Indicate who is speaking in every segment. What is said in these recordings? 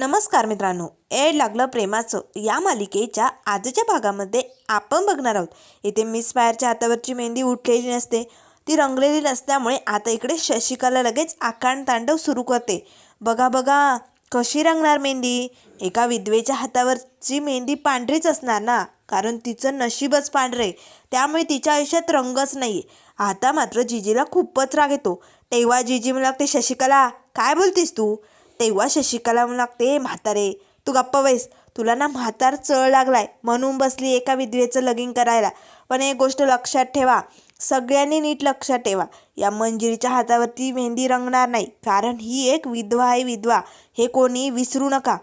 Speaker 1: नमस्कार मित्रांनो एड लागलं प्रेमाचं या मालिकेच्या आजच्या भागामध्ये आपण बघणार आहोत. इथे मिस फायरच्या हातावरची मेहंदी उठलेली नसते ती रंगलेली नसल्यामुळे आता इकडे शशिकाला लगेच आकांड तांडव सुरू करते. बघा बघा कशी रंगणार मेहंदी? एका विधवेच्या हातावरची मेहंदी पांढरीच असणार ना? कारण तिचं नशीबच पांढरे त्यामुळे तिच्या आयुष्यात रंगच नाही आता मात्र जिजीला खूपच राग येतो. तेव्हा जिजी मला लागते शशिकला काय बोलतीस तू? तेव्हा शशिकला लागते म्हातारे तू गप्प बैस. तुला ना म्हातार चळ लागलाय. म्हणून बसली एका विधवेचं लगीन करायला. पण एक गोष्ट लक्षात ठेवा. सगळ्यांनी नीट लक्षात ठेवा. या मंजिरीच्या हातावरती मेहंदी रंगणार नाही. कारण ही एक विधवा आहे विधवा. हे कोणी विसरू नका.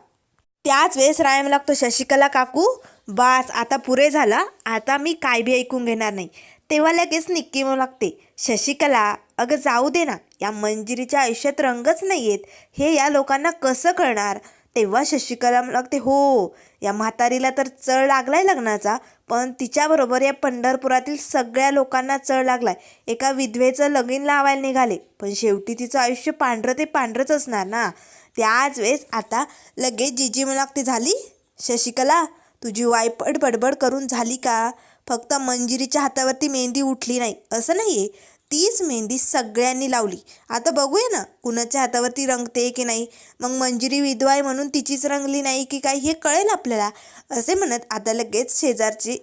Speaker 1: त्याच वेळेस रायम लागतो शशिकला काकू बास आता पुरे झाला. आता मी काय बी ऐकून घेणार नाही. तेव्हा लगेच निक्की म्हणू लागते शशिकला अगं जाऊ दे ना या मंजिरीच्या आयुष्यात रंगच नाही आहेत हे या लोकांना कसं कळणार? तेव्हा शशिकला लागते हो या म्हातारीला तर चळ लागलाय लग्नाचा पण तिच्याबरोबर या पंढरपुरातील सगळ्या लोकांना चळ लागलाय. एका विधवेचं लगीन लावायला निघाले पण शेवटी तिचं आयुष्य पांढरं ते पांढरंच असणार ना? त्याच वेळेस आता लगेच जिजी म्हणू लागते झाली. शशिकला तुझी वायपड बडबड करून झाली का? फक्त मंजिरीच्या हातावरती मेहंदी उठली नाही असं नाही आहे तीच मेहंदी सगळ्यांनी लावली. आता बघूया ना कुणाच्या हातावरती रंगते की नाही? मग मंजिरी विधवा आहे म्हणून तिचीच रंगली नाही की काय हे कळेल आपल्याला. असे म्हणत आता लगेच शेजारची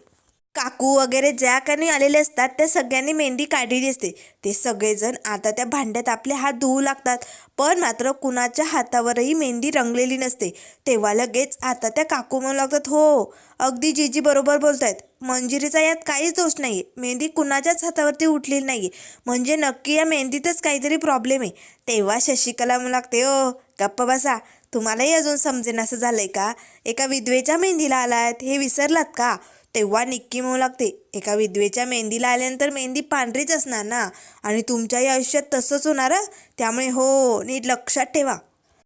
Speaker 1: काकू वगैरे ज्या काही आलेले असतात त्या सगळ्यांनी मेहंदी काढलेली असते. ते सगळेजण आता त्या भांड्यात आपले हात धुवू लागतात. पण मात्र कुणाच्या हातावरही मेहंदी रंगलेली नसते. तेव्हा लगेच आता त्या काकू म्हणू लागतात हो अगदी जीजी बरोबर बोलतायत. मंजिरीचा यात काहीच दोष नाही आहे मेहंदी कुणाच्याच हातावरती उठलेली नाही आहे म्हणजे नक्की या मेहंदीतच काहीतरी प्रॉब्लेम आहे. तेव्हा शशिकला म्हणू लागते ओ गप्प बसा. तुम्हालाही अजून समजेन असं झालंय का? एका विधवेच्या मेहंदीला आलात. हे विसरलात का? तेव्हा निक्की म्हणू लागते एका विधवेच्या मेहंदीला आल्यानंतर मेहंदी पांढरीच असणार ना? आणि तुमच्याही आयुष्यात तसंच होणार त्यामुळे हो नीट लक्षात ठेवा.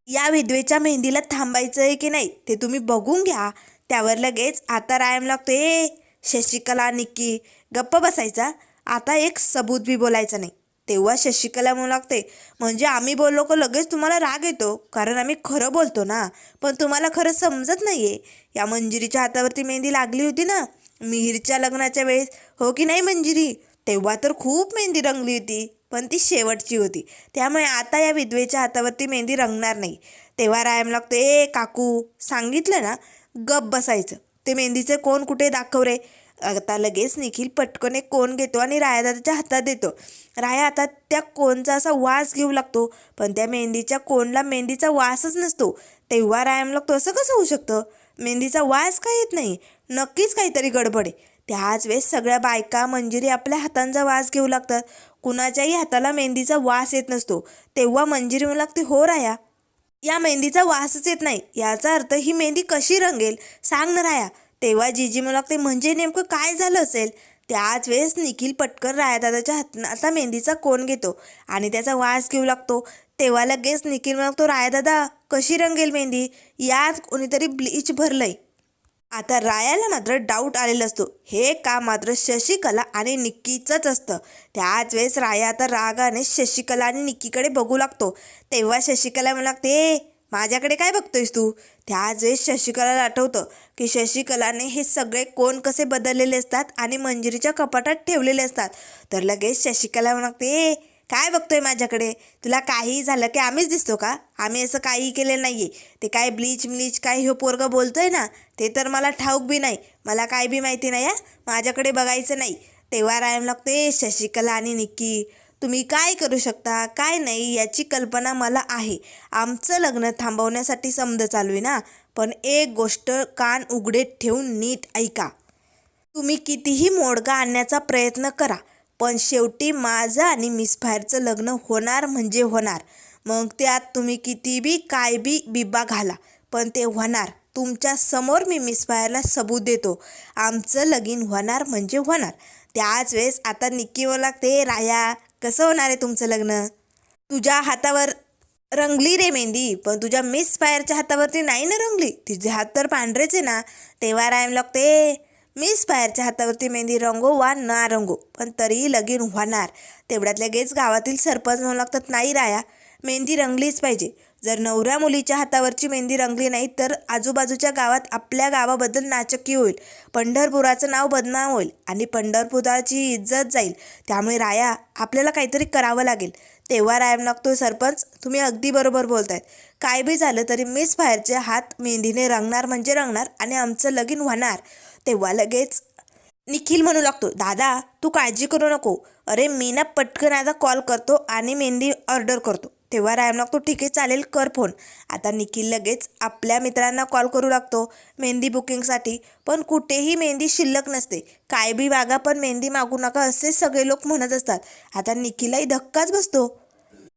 Speaker 1: या विधवेच्या मेहंदीला थांबायचं आहे की नाही ते तुम्ही बघून घ्या. त्यावर लगेच आता रायम लागतो ए शशिकला निक्की गप्प बसायचा. आता एक सबूत बी बोलायचं नाही. तेव्हा शशिकला म्हणू लागते म्हणजे आम्ही बोललो का लगेच तुम्हाला राग येतो? कारण आम्ही खरं बोलतो ना. पण तुम्हाला खरं समजत नाही आहे या मंजिरीच्या हातावरती मेहंदी लागली होती ना मिहीरच्या लग्नाच्या वेळेस हो की नाही मंजिरी? तेव्हा तर खूप मेहंदी रंगली होती पण ती शेवटची होती. त्यामुळे आता या विधवेच्या हातावरती मेहंदी रंगणार नाही. तेव्हा रायम लागतो ए काकू सांगितलं ना? गप बसायचं. ते मेहंदीचे कोण कुठे दाखव रे? आता लगेच निखिल पटकन एक कोण घेतो आणि रायादाच्या हातात देतो. राया आता त्या कोणचा असा वास घेऊ लागतो पण त्या मेहंदीच्या कोणला मेहंदीचा वासच नसतो. तेव्हा रायम लागतो असं कसं होऊ शकतं? मेहंदीचा वास काय येत नाही? नक्कीच काहीतरी गडबड आहे. त्याच वेळेस सगळ्या बायका मंजिरी आपल्या हातांचा वास घेऊ लागतात. कुणाच्याही हाताला मेहंदीचा वास येत नसतो. तेव्हा मंजिरी म्हणू लागते हो राया या मेहंदीचा वासच येत नाही. याचा अर्थ ही मेहंदी कशी रंगेल सांग ना राया. तेव्हा जीजी म्हणू लागते म्हणजे नेमकं काय झालं असेल? त्याच वेळेस निखिल पटकन रायादादाच्या हातनं आता मेहंदीचा कोण घेतो आणि त्याचा वास घेऊ लागतो. तेव्हा लगेच निखिल म्हणतो रायादादा कशी रंगेल मेहंदी? यात कोणीतरी ब्लीच भरलंय. आता रायाला मात्र डाऊट आलेला असतो. हे काम मात्र शशिकला आणि निक्कीचंच असतं. त्याच वेळेस राया आता रागाने शशिकला आणि निक्कीकडे बघू लागतो. तेव्हा शशिकला म्हणू लागते माझ्याकडे काय बघतोयस तू? त्याच वेळेस शशिकलाला आठवतं की शशिकलाने हे सगळे कोण कसे बदललेले असतात आणि मंजिरीच्या कपाटात ठेवलेले असतात. तर लगेच शशिकला म्हणू लागते काय बघतोय माझ्याकडे? तुला काही झालं की आम्हीच दिसतो का? आम्ही असं काही केलेलं नाही आहे ते काय ब्लीच ब्लीच काय हे पोरगं बोलतोय ना ते तर मला ठाऊक बी नाही. मला काय बी माहिती नाही हा? माझ्याकडे बघायचं नाही. तेव्हा रायम लागते शशिकला आणि निक्की तुम्ही काय करू शकता? काय नाही याची कल्पना मला आहे. आमचं लग्न थांबवण्यासाठी समज चालू आहे ना? पण एक गोष्ट कान उघडे ठेवून नीट ऐका. तुम्ही कितीही मोडगा आणण्याचा प्रयत्न करा. पण शेवटी माझं आणि मिस फायरचं लग्न होणार म्हणजे होणार. मग त्यात तुम्ही किती बी काय बी बिबा घाला पण ते होणार. तुमच्यासमोर मी मिस फायरला सबूत देतो. आमचं लगीन होणार म्हणजे होणार. त्याच वेळेस आता निक्की मला लागते राया. कसं होणार आहे तुमचं लग्न? तुझ्या हातावर रंगली रे मेहंदी पण तुझ्या मिस फायरच्या हातावरती नाही ना रंगली? तिचे हात तर पांढरेच आहे ना. तेव्हा रायम लागते मिस फायरच्या हातावरती मेहंदी रंगो वा ना रंगो पण तरीही लगीन होणार तेवढ्यात लगेच गावातील सरपंच म्हणू लागतात नाही राया मेहंदी रंगलीच पाहिजे. जर नवऱ्या मुलीच्या हातावरची मेहंदी रंगली नाही तर आजूबाजूच्या गावात आपल्या गावाबद्दल नाचक्की होईल. पंढरपुराचं नाव बदनाम होईल आणि पंढरपुराची इज्जत जाईल. त्यामुळे राया आपल्याला काहीतरी करावं लागेल. तेव्हा राया लागतो सरपंच तुम्ही अगदी बरोबर बोलतायत. काय बी झालं तरी मिस फायरचे हात मेहंदीने रंगणार म्हणजे रंगणार आणि आमचं लगीन होणार तेव्हा लगेच. निखिल म्हणू लागतो दादा तू काळजी करू नको. अरे मी ना पटकन आता कॉल करतो आणि मेहंदी ऑर्डर करतो. तेव्हा रायम लागतो ठीक आहे चालेल कर फोन. आता निखिल लगेच आपल्या मित्रांना कॉल करू लागतो मेहंदी बुकिंगसाठी. पण कुठेही मेहंदी शिल्लक नसते. काय बी मागा पण मेहंदी मागू नका असे सगळे लोक म्हणत असतात. आता निखिललाही धक्काच बसतो.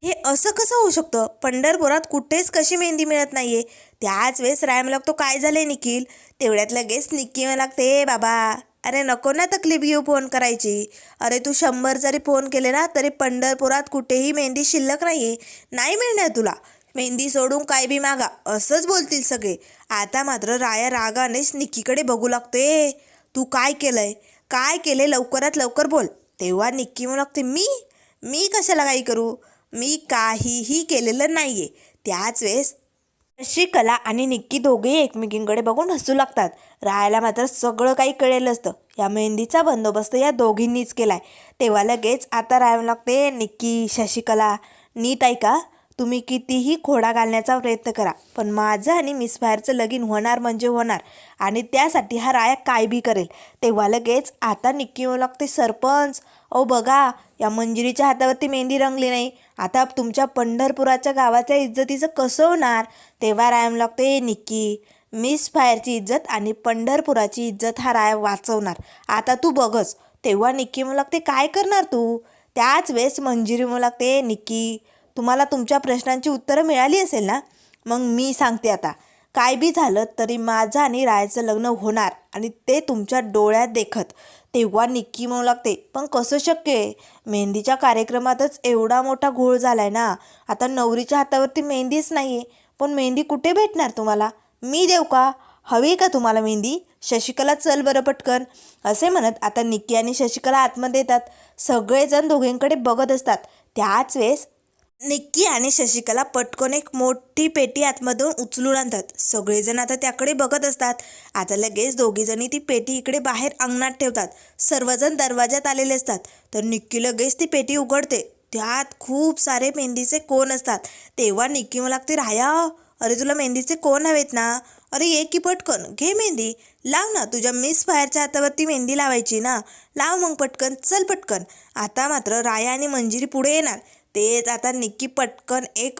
Speaker 1: हे असं कसं होऊ शकतं? पंढरपुरात कुठेच कशी मेहंदी मिळत नाहीये. त्याच वेळेस राय मला लागतो काय झालंय निखिल? तेवढ्यात लगेच निक्की मला लागते बाबा अरे नको ना तकलीफ घेऊ फोन करायची. अरे तू शंभर जरी फोन केले ना तरी पंढरपुरात कुठेही मेहंदी शिल्लक नाही नाही मिळणार तुला. मेहंदी सोडून काय बी मागा. असंच बोलतील सगळे. आता मात्र राया रागानेच निक्कीकडे बघू लागते तू काय केलंय? काय केले? लवकरात लवकर बोल. तेव्हा निक्की म्हणू लागते मी? मी कशाला काही करू? मी काहीही केलेलं नाही आहे त्याच वेळेस शशिकला कला आणि निक्की दोघेही एकमेकींकडे बघून हसू लागतात. राहायला मात्र सगळं काही कळेल असतं. या मेहंदीचा बंदोबस्त या दोघींनीच केला आहे तेव्हा लगेच आता राहावं लागते निक्की शशिकला. नीट ऐका तुम्ही कितीही खोडा घालण्याचा प्रयत्न करा पण माझं आणि मिस फायरचं लगीन होणार म्हणजे होणार आणि त्यासाठी हा राया काय बी करेल. तेव्हा लगेच आता निक्की येऊ लागते सरपंच. ओ बघा या मंजिरीच्या हातावरती मेहंदी रंगली नाही. आता तुमच्या पंढरपुराच्या गावाच्या इज्जतीचं कसं होणार? तेव्हा रायम लागते निक्की. मिस फायरची इज्जत आणि पंढरपुराची इज्जत हा राय वाचवणार. आता तू बघच तेव्हा निक्की मग लागते काय करणार तू? त्याच वेळेस मंजिरी मग लागते निक्की तुम्हाला तुमच्या प्रश्नांची उत्तरं मिळाली असेल ना? मग मी सांगते आता. काय बी झालं तरी माझं आणि रायाचं लग्न होणार आणि ते तुमच्या डोळ्यात देखत. तेव्हा निक्की म्हणू लागते पण कसं शक्य आहे? मेहंदीच्या कार्यक्रमातच एवढा मोठा घोळ झाला आहे ना. आता नवरीच्या हातावरती मेहंदीच नाही आहे पण मेहंदी कुठे भेटणार तुम्हाला? मी देऊ का? हवी का तुम्हाला मेहंदी? शशिकला चल बरं पटकन. असे म्हणत आता निक्की आणि शशिकला आतमध्ये येतात. सगळेजण दोघींकडे बघत असतात. त्याच वेळेस निक्की आणि शशिकला पटकन एक मोठी पेटी आतमधून उचलून आणतात. सगळेजण आता त्याकडे बघत असतात. आता लगेच दोघीजणी ती पेटी इकडे बाहेर अंगणात ठेवतात. सर्वजण दरवाज्यात आलेले असतात. तर निक्की लगेच ती पेटी उघडते. त्यात खूप सारे मेहंदीचे कोण असतात? तेव्हा निक्की मला लागते राया अरे तुला मेहंदीचे कोण हवेत ना? अरे ये की पटकन घे मेहंदी. लाव ना तुझ्या मिस फायरच्या हातावरती मेहंदी लावायची ना. लाव मग पटकन चल पटकन. आता मात्र राया आणि मंजिरी पुढे येणार. तेच आता निक्की पटकन एक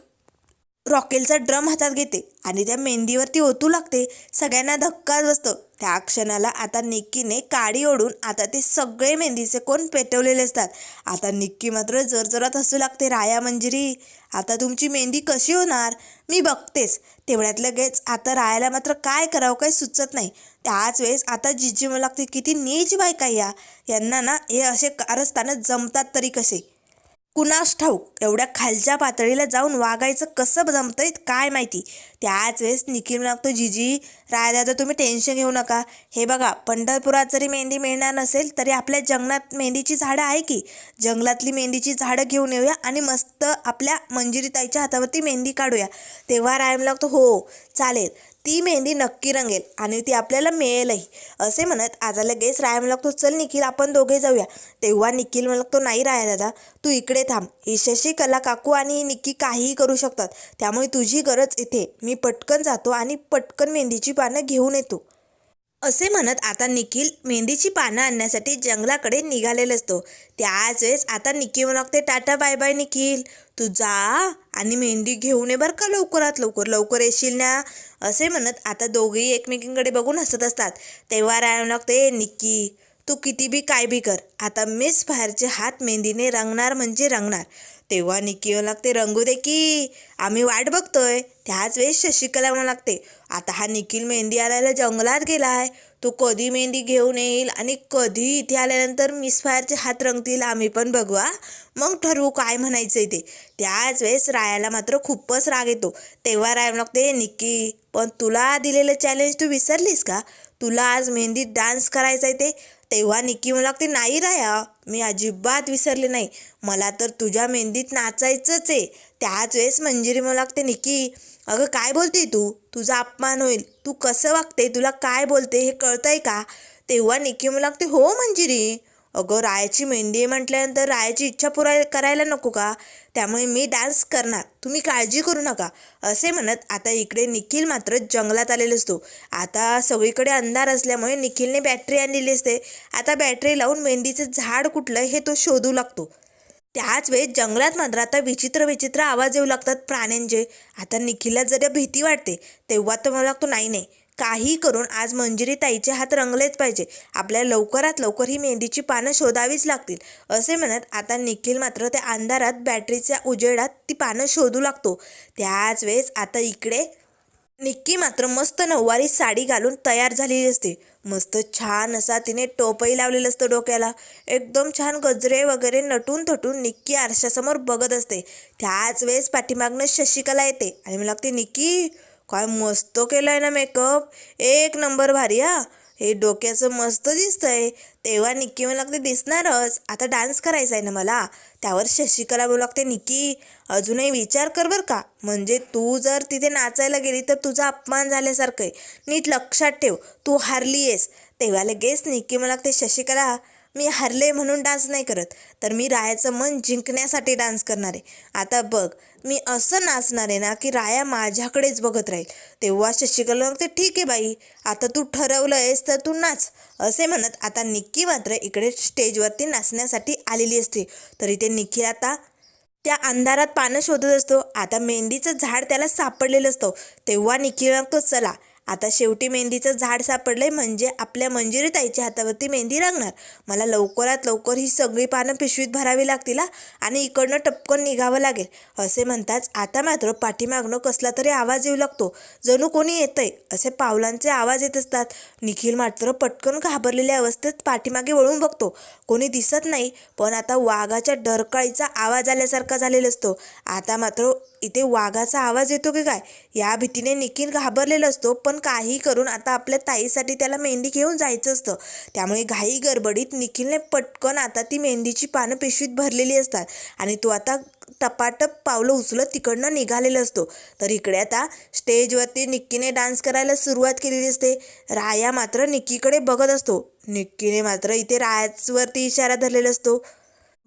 Speaker 1: रॉकेलचा ड्रम हातात घेते आणि त्या मेहंदीवरती ओतू लागते. सगळ्यांना धक्काच बसतो. त्या क्षणाला आता निक्कीने काडी ओढून आता ते सगळे मेहंदीचे कोण पेटवलेले असतात? आता निक्की मात्र जरजरात हसू लागते. राया मंजिरी आता तुमची मेहंदी कशी होणार? मी बघतेच. तेवढ्यात लगेच आता रायाला मात्र काय करावं काही सुचत नाही. त्याच वेळेस आता जिजी मला लागते. किती नीच बायका या. यांना ना हे असे कारस्थानं जमतात तरी कसे? कुणास ठाऊक? एवढ्या खालच्या पातळीला जाऊन वागायचं कसं जमतंय काय माहिती? त्याच वेळेस निखिल लागतो जिजी राय दादा तुम्ही टेन्शन घेऊ नका. हे बघा पंढरपुरात जरी मेहंदी मिळणार नसेल तरी आपल्या जंगलात मेहंदीची झाडं आहे की? जंगलातली मेहंदीची झाडं घेऊन येऊया आणि मस्त आपल्या मंजिरीताईच्या हातावरती मेहंदी काढूया. तेव्हा रायम लागतो हो चालेल. ती मेहंदी नक्की रंगेल आणि ती आपल्याला मिळेलही असे म्हणत आता लगेच राय लागतो चल निखिल आपण दोघे जाऊया. तेव्हा निखिल म्हणतो नाही राया दादा तू इकडे थांब. ही शशिकला काकू आणि ही निक्की काहीही करू शकतात. त्यामुळे तुझी गरज इथे. मी पटकन जातो आणि पटकन मेहंदीची पानं घेऊन येतो. असे म्हणत आता निखिल मेहंदीची पानं आणण्यासाठी जंगलाकडे निघालेला असतो. त्याच वेळेस आता निखिल म्हणते टाटा बाय बाय निखिल. तू जा आणि मेहंदी घेऊन ये बरं का लवकरात लवकर. लवकर येशील ना? असे म्हणत आता दोघेही एकमेकींकडे बघून हसत असतात. तेव्हा राय लागते निक्की तू किती बी काय बी कर. आता मिस फायरचे हात मेहंदीने रंगणार म्हणजे रंगणार. तेव्हा निक्की म्हणू लागते रंगू दे की. आम्ही वाट बघतोय. त्याच वेळेस शशिकला म्हणू लागते आता हा निखिल मेहंदी आणायला जंगलात गेला आहे तो कधी मेहंदी घेऊन येईल आणि कधी इथे आल्यानंतर मिस फायरचे हात रंगतील आम्ही पण बघवा मग ठरवू काय म्हणायचंय ते. त्याच वेळेस रायाला मात्र खूपच राग येतो. तेव्हा राय लागते निक्की पण तुला दिलेलं चॅलेंज तू विसरलीस का? तुला आज मेहंदीत डान्स करायचा आहे ते. तेव्हा निक्की मला लागते नाही राया. मी अजिबात विसरले नाही. मला तर तुझ्या मेहंदीत नाचायचंच आहे. त्याच वेळेस मंजिरी मला लागते निकी अगं काय बोलते तू? तुझा अपमान होईल. तू कसं वागते तुला काय बोलते हे कळतंय का? तेव्हा निकी मला लागते हो मंजिरी. अगं रायाची मेहंदी आहे म्हटल्यानंतर रायाची इच्छा पुरा करायला नको का? त्यामुळे मी डान्स करणार. तुम्ही काळजी करू नका. असे म्हणत आता इकडे निखिल मात्र जंगलात आलेलो असतो. आता सगळीकडे अंधार असल्यामुळे निखिलने बॅटरी आणलेली असते. आता बॅटरी लावून मेहंदीचं झाड कुठलं हे तो शोधू लागतो. त्याच वेळेस जंगलात मात्र आता विचित्र विचित्र आवाज येऊ लागतात प्राण्यांचे. आता निखिलला जरा भीती वाटते. तेव्हा तर मला लागतो नाही नाही. काही करून आज मंजिरी ताईचे हात रंगलेच पाहिजे. आपल्याला लवकरात लवकर ही मेहंदीची पानं शोधावीच लागतील. असे म्हणत आता निखिल मात्र त्या अंधारात बॅटरीच्या उजेडात ती पानं शोधू लागतो. त्याच वेळेस आता इकडे निक्की मात्र मस्त नऊवारी साडी घालून तयार झालेली असते. मस्त छान असा तिने टोपही लावलेलं असतं डोक्याला. एकदम छान गजरे वगैरे नटून थटून निक्की आरशासमोर बघत असते. त्याच वेळेस पाठीमागनं शशिकला येते आणि मला लागते निक्की काय मस्त केलं आहे ना मेकअप. एक नंबर भारी हा. हे डोक्याचं मस्त दिसतंय. तेव्हा निक्की मला लागते दिसणारच. आता डान्स करायचा आहे ना मला. त्यावर शशिकला बोलू लागते निक्की अजूनही विचार कर बरं का. म्हणजे तू जर तिथे नाचायला गेली तर तुझा अपमान झाल्यासारखं आहे. नीट लक्षात ठेव. तू हारली आहेस तेव्हा लगेच निक्की मला लागते शशिकला मी हरले म्हणून डान्स नाही करत. तर मी रायाचं मन जिंकण्यासाठी डान्स करणार आहे. आता बघ मी असं नाचणार आहे ना की राया माझ्याकडेच बघत राहील. तेव्हा शशिकला म्हणते ठीक आहे बाई आता तू ठरवलं आहेस तर तू नाच. असे म्हणत आता निक्की मात्र इकडे स्टेजवरती नाचण्यासाठी आलेली असते. तर इथे निक्की आता त्या अंधारात पानं शोधत असतो. आता मेहंदीचं झाड त्याला सापडलेलं असतं. तेव्हा निक्की म्हणतो चला आता शेवटी मेहंदीचं झाड सापडलंय म्हणजे आपल्या मंजिरी ताईच्या हातावरती मेहंदी रंगणार मला लवकरात लवकर ही सगळी पानं पिशवीत भरावी लागतील आणि इकडनं टपकन निघावं लागेल. असे म्हणताच आता मात्र पाठीमागनं कसला तरी आवाज येऊ लागतो. जणू कोणी येतंय? असे पावलांचे आवाज येत असतात. निखिल मात्र पटकन घाबरलेल्या अवस्थेत पाठीमागे वळून बघतो. कोणी दिसत नाही पण आता वाघाच्या डरकाळीचा आवाज आल्यासारखा झालेला असतो. आता मात्र इथे वाघाचा आवाज येतो की काय? या भीतीने निखिल घाबरलेला असतो पण काही करून आता आपल्या ताईसाठी त्याला मेहंदी घेऊन जायचं असतं. त्यामुळे घाई गडबडीत निखिलने पटकन आता ती मेहंदीची पानं पिशवीत भरलेली असतात आणि तो आता टपाटप पावलं उचलत तिकडनं निघालेला असतो. तर इकडे आता स्टेजवरती निक्कीने डान्स करायला सुरुवात केलेली असते. राया मात्र निक्कीकडे बघत असतो. निक्कीने मात्र इथे रायावरती इशारा धरलेला असतो.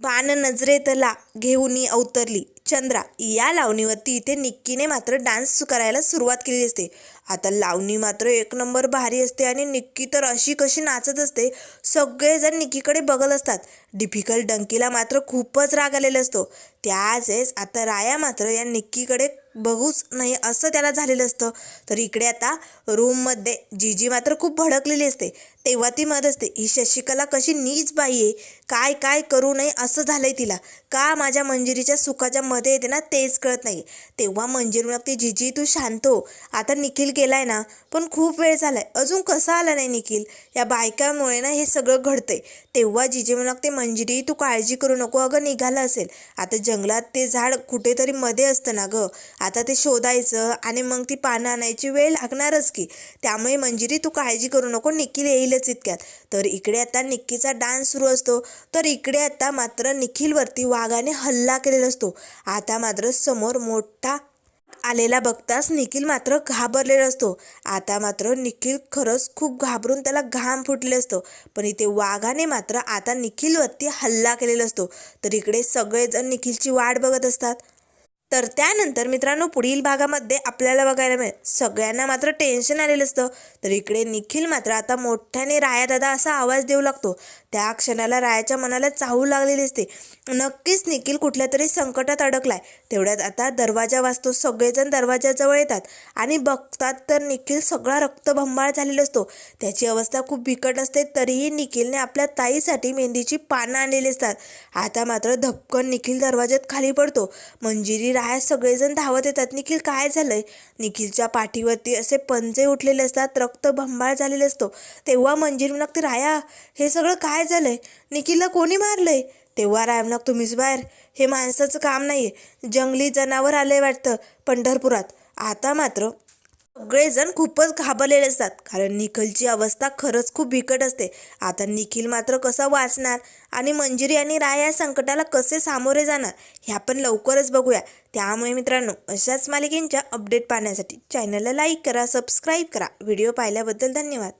Speaker 1: बाण नजरेतला घेऊन अवतरली. चंद्रा या लावणीवरती इथे निक्कीने मात्र डान्स करायला सुरुवात केली असते. आता लावणी मात्र एक नंबर भारी असते आणि निक्की तर अशी कशी नाचत असते सगळेजण निक्कीकडे बघत असतात. डिफिकल्ट डंकीला मात्र खूपच राग आलेला असतो. त्याच वेळेस आता राया मात्र या निक्कीकडे बघूच नाही असं त्याला झालेलं असतं. तर इकडे आता रूममध्ये जीजी मात्र खूप भडकलेली असते. तेव्हा ती मत असते ही शशिकला कशी नीच बाई आहे. काय काय करू नये असं झालंय तिला. का माझ्या मंजिरीच्या सुखाच्या मध्ये येते ना तेच कळत नाही. तेव्हा मंजिरी लागते जिजी तू शांत हो. आता निखिल गेलाय ना पण खूप वेळ झालाय. अजून कसा आला नाही निखिल? या बायकामुळे ना हे सगळं घडतंय. तेव्हा जिजी म्हणू लागते मंजिरी तू काळजी करू नको. अगं निघालं असेल. आता जंगलात ते झाड कुठेतरी मध्ये असतं ना गं. आता ते शोधायचं आणि मग ती पानं आणायची वेळ लागणारच की. त्यामुळे मंजिरी तू काळजी करू नको. निखिल येईलच इतक्यात. तर इकडे आता निक्कीचा डान्स सुरू असतो. तर इकडे आता मात्र निखिलवरती वाघाने हल्ला केलेला असतो. आता मात्र समोर मोठा आलेला बघताच निखिल मात्र घाबरलेला असतो. आता मात्र निखिल खरंच खूप घाबरून त्याला घाम फुटले असतो. पण इथे वाघाने मात्र आता निखिलवरती हल्ला केलेला असतो. तर इकडे सगळेजण निखिलची वाट बघत असतात. तर त्यानंतर मित्रांनो पुढील भागामध्ये आपल्याला बघायला मिळेल. सगळ्यांना मात्र टेन्शन आलेलं असतं. तर इकडे निखिल मात्र आता मोठ्याने राया दादा असा आवाज देऊ लागतो. त्या क्षणाला रायाच्या मनाला चाहू लागलेली असते नक्कीच निखिल कुठल्या तरी संकटात अडकलाय. तेवढ्यात आता दरवाजा वाजतो. सगळेजण दरवाजाजवळ येतात. आणि बघतात तर निखिल सगळा रक्तभंबाळ झालेला असतो. त्याची अवस्था खूप बिकट असते. तरीही निखिलने आपल्या ताईसाठी मेहंदीची पानं आणलेली असतात. आता मात्र धपकन निखिल दरवाज्यात खाली पडतो. मंजिरी राया सगळेजण धावत येतात. निखिल काय झालंय? निखिलच्या पाठीवरती असे पंजे उठलेले असतात. रक्त भंबाळ झालेले असतो. तेव्हा मंजिरी म्हणते राया हे सगळं काय झालंय? निखिलला कोणी मारलंय? तेव्हा राय म्हणत तुम्हीच बाहेर. हे माणसाचं काम नाहीये. जंगली जनावर आलंय वाटतं पंढरपुरात. आता मात्र सगळेजण खूपच घाबरलेले असतात. कारण निखिलची अवस्था खरंच खूप बिकट असते. आता निखिल मात्र कसा वाचणार? आणि मंजिरी आणि राय या संकटाला कसे सामोरे जाणार? हे आपण लवकरच बघूया. त्यामुळे मित्रांनो अशाच मालिकेंच्या अपडेट पाहण्यासाठी चॅनलला लाईक करा सबस्क्राईब करा. व्हिडिओ पाहिल्याबद्दल धन्यवाद.